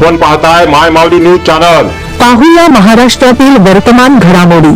आपण पाहताय माय माऊली news channel. पाहूया महाराष्ट्रातील वर्तमान घडामोडी.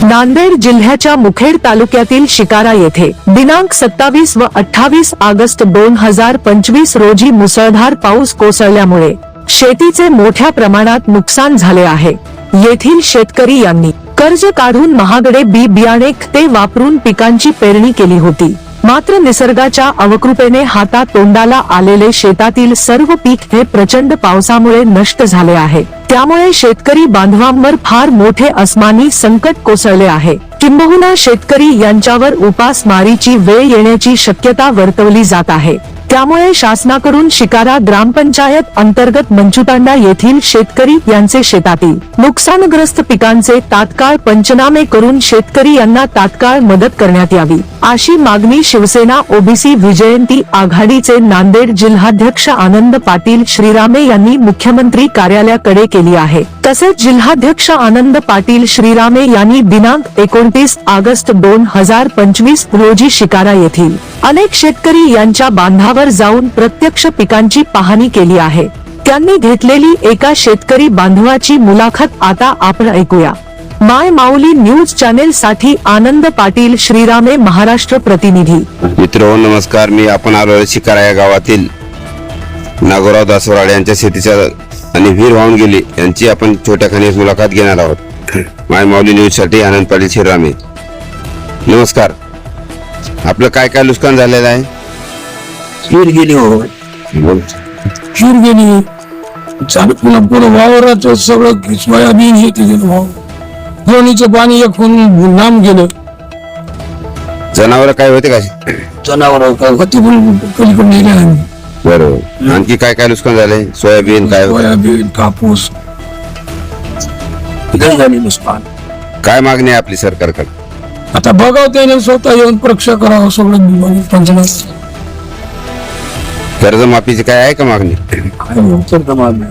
नांदेड जिल्ह्याच्या मुखेड तालुक्यातील शिकारा येथे दिनांक सत्तावीस व अठ्ठावीस ऑगस्ट दोन हजार पंचवीस रोजी मुसळधार पाऊस कोसळल्यामुळे शेतीचे मोठ्या प्रमाणात नुकसान झाले आहे. येथील शेतकरी यांनी कर्ज काढून महागडे बी बियाणे ते वापरून पिकांची पेरणी केली होती. मात्र निसर्गाच्या अवकृपेने हाता तोंडाला आलेले शेतातील सर्व पीक हे प्रचंड पावसामुळे नष्ट झाले आहे. त्यामुळे शेतकरी बांधवांवर फार मोठे अस्मानी संकट कोसळले आहे. किंबहुना शेतकरी यांच्यावर उपासमारीची वेळ येण्याची शक्यता वर्तवली जात आहे. त्यामुळे शासनाकडून शिकारा ग्रामपंचायत अंतर्गत मंचुतांडा येथील शेतकरी यांचे शेतातील नुकसानग्रस्त पिकांचे तात्काळ पंचनामे करून शेतकरी यांना तात्काळ मदत करण्यात यावी. अशी मागणी शिवसेना ओबीसी विजयंती आघाडीचे नांदेड जिल्हाध्यक्ष आनंद पाटील श्रीरामे यांनी मुख्यमंत्री कार्यालयाकडे केली आहे. तसेच जिल्हाध्यक्ष आनंद पाटील श्रीरामे यांनी दिनांक एकोणतीस ऑगस्ट दोन हजार पंचवीस रोजी शिकारा येथील अनेक शेतकरी यांच्या बांधावर जाऊन प्रत्यक्ष पिकांची पाहणी केली आहे. त्यांनी घेतलेली एका शेतकरी बांधवाची मुलाखत आता आपण ऐकूया. माय माऊली न्यूज चॅनेल साठी आनंद पाटील श्रीरामे महाराष्ट्र प्रतिनिधी. मित्र नमस्कार. मी आपण आलो आहे शिकारा या गावातील. नागोराव दासवराड यांच्या शेतीच्या आणि वीर वाहून गेली यांची आपण छोट्या खाणी मुलाखत घेणार आहोत. माय माऊली न्यूजसाठी आनंद पाटील श्रीरामे. नमस्कार. आपलं काय काय नुकसान झालेलं आहे? गेली हो. गेली. चालू पुन्हा पुढं वावराचं सगळं सोयाबीन हे गेलं वावर फळणीचं पाणी एक होऊन लांब गेलं. जनावर काय होते का? जनावर होती पण पलीकडे नेले आम्ही. बरोबर आणखी काय काय नुकसान झाले? सोयाबीन काय? सोयाबीन कापूस. लय झाली नुकसान. काय मागणी आहे आपली सरकारकडे? आता बघावं त्याने स्वतः येऊन परीक्षा करावं सगळं पंचनामा कर्जमाफीची काय आहे का मागणी? मागणी